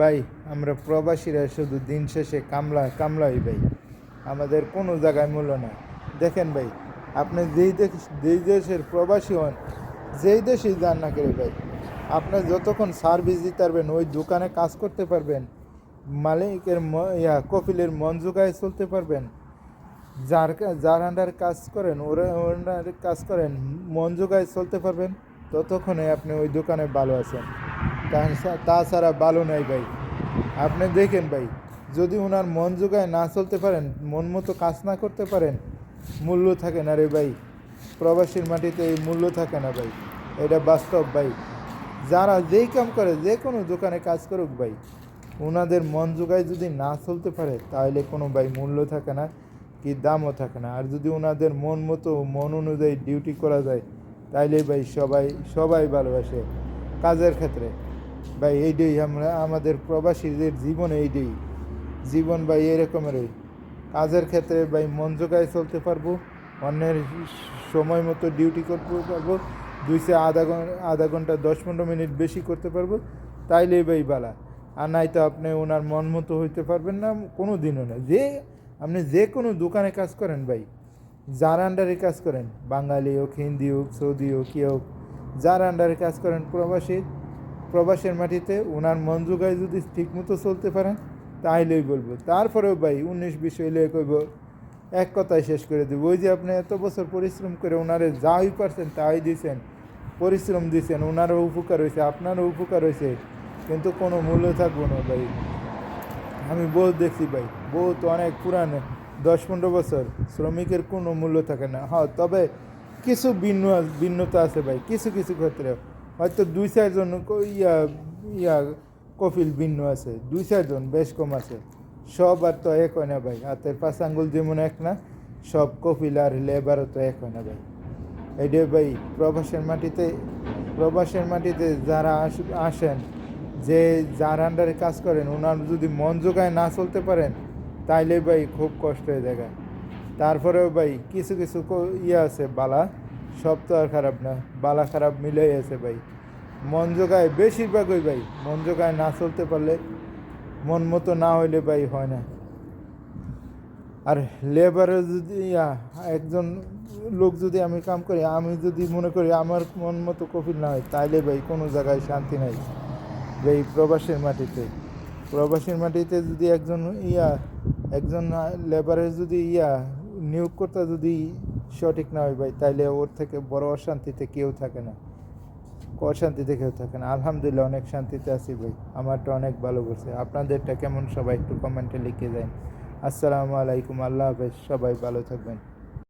ভাই, আমরা প্রবাসীরা শুধু দিন শেষে কামলা, কামলাই ভাই। আমাদের কোনো জায়গায় মূল্য নাই। দেখেন ভাই, আপনি যেই দেশ, যেই দেশের প্রবাসী হন, যেই দেশেই যান না করে ভাই, আপনি যতক্ষণ সার্ভিস দিতে পারবেন, ওই দোকানে কাজ করতে পারবেন, মালিকের ইয়া কপিলের মন জোগায় চলতে পারবেন। যার যার আন্ডার কাজ করেন, ওরা আন্ডারে কাজ করেন, মন জোগায় চলতে পারবেন, ততক্ষণে আপনি ওই দোকানে ভালো আছেন। তাছাড়া ভালো নাই ভাই। আপনি দেখেন ভাই, যদি ওনার মন যোগায় না চলতে পারেন, মন মতো কাজ না করতে পারেন, মূল্য থাকে না রে ভাই। প্রবাসীর মাটিতে এই মূল্য থাকে না ভাই। এটা বাস্তব ভাই। যারা যেই কাম করে, যে কোনো দোকানে কাজ করুক ভাই ওনাদের মন যোগায় যদি না চলতে পারে, তাহলে কোনো ভাই মূল্য থাকে না, কি দামও থাকে না। আর যদি ওনাদের মন মতো, মন অনুযায়ী ডিউটি করা যায়, তাইলে ভাই সবাই সবাই ভালোবাসে কাজের ক্ষেত্রে। ভাই এইটাই আমরা, আমাদের প্রবাসীদের জীবন এইটাই জীবন ভাই এরকমেরই কাজের ক্ষেত্রে ভাই, মন জোগায় চলতে পারব, অন্যের সময় মতো ডিউটি করতে পারব দুইশো আধা ঘণ্টা আধা ঘণ্টা, দশ পনেরো মিনিট বেশি করতে পারব, তাইলেই ভাই বালা। আর নাই তো আপনি ওনার মন মতো হইতে পারবেন না কোনো দিনও না। যে, আপনি যে কোনো দোকানে কাজ করেন ভাই, যার আন্ডারে কাজ করেন, বাঙালি হোক, হিন্দি হোক, সৌদি হোক কি হোক, যার আন্ডারে কাজ করেন, প্রবাসী প্রবাসের মাটিতে ওনার মন জোগায় যদি ঠিক মতো চলতে পারেন, তাইলেই বলব। তারপরেও ভাই, উনিশ বিশ হইলে কইব, এক কথায় শেষ করে দেবো। ওই যে আপনি এত বছর পরিশ্রম করে ওনারে যাই পারছেন, তাই দিয়েছেন পরিশ্রম দিয়েছেন ওনারও উপকার হয়েছে আপনারও উপকার হয়েছে কিন্তু কোনো মূল্য থাকব না ভাই। আমি বহুত দেখছি ভাই, বহুত অনেক পুরান, দশ পনেরো বছর, শ্রমিকের কোনো মূল্য থাকে না। হ্যাঁ তবে কিছু ভিন্ন, ভিন্নতা আছে ভাই, কিছু কিছু ক্ষেত্রে হয়তো দুই চারজন ইয়া ইয়া কপিল ভিন্ন আছে। দুই চারজন, বেশ কম আছে। সব আর তো এক হয় না ভাই। হাতের পাঁচ আঙ্গুল যেমন এক না, সব কপিল আর লেবারও তো এক হয় না ভাই। এইটাই ভাই, প্রবাসের মাটিতে প্রবাসের মাটিতে যারা আস- আসেন, যে যার আন্ডারে কাজ করেন ওনার যদি মন জোগায় না চলতে পারেন, তাইলে ভাই খুব কষ্ট হয়ে দেখা তারপরেও ভাই, কিছু কিছু ইয়ে আছে বালা। সব তো আর খারাপ না বালা খারাপ মিলেই আছে ভাই। মন জোগায় বেশিরভাগই ভাই মন জোগায় না চলতে পারলে মন মতো না হইলে ভাই হয় না। আর লেবারে যদি ইয়া, একজন লোক যদি আমি কাম করি আমি যদি মনে করি আমার মন মতো কফিল না হয় তাইলে ভাই কোনো জায়গায় শান্তি নাই। এই প্রবাসের মাটিতে প্রবাসীর মাটিতে যদি একজন ইয়া একজন লেবারের যদি ইয়া নিয়োগকর্তা যদি সঠিক না হয় ভাই, তাইলে ওর থেকে বড় অশান্তিতে কেউ থাকে না। অশান্তিতে কেউ থাকে না। আলহামদুলিল্লাহ অনেক শান্তিতে আছি ভাই। আমারটা অনেক ভালো করছে। আপনাদেরটা কেমন সবাই একটু কমেন্টে লিখে দেন। আসসালামু আলাইকুম। আল্লাহ হাফেজ। সবাই ভালো থাকবেন।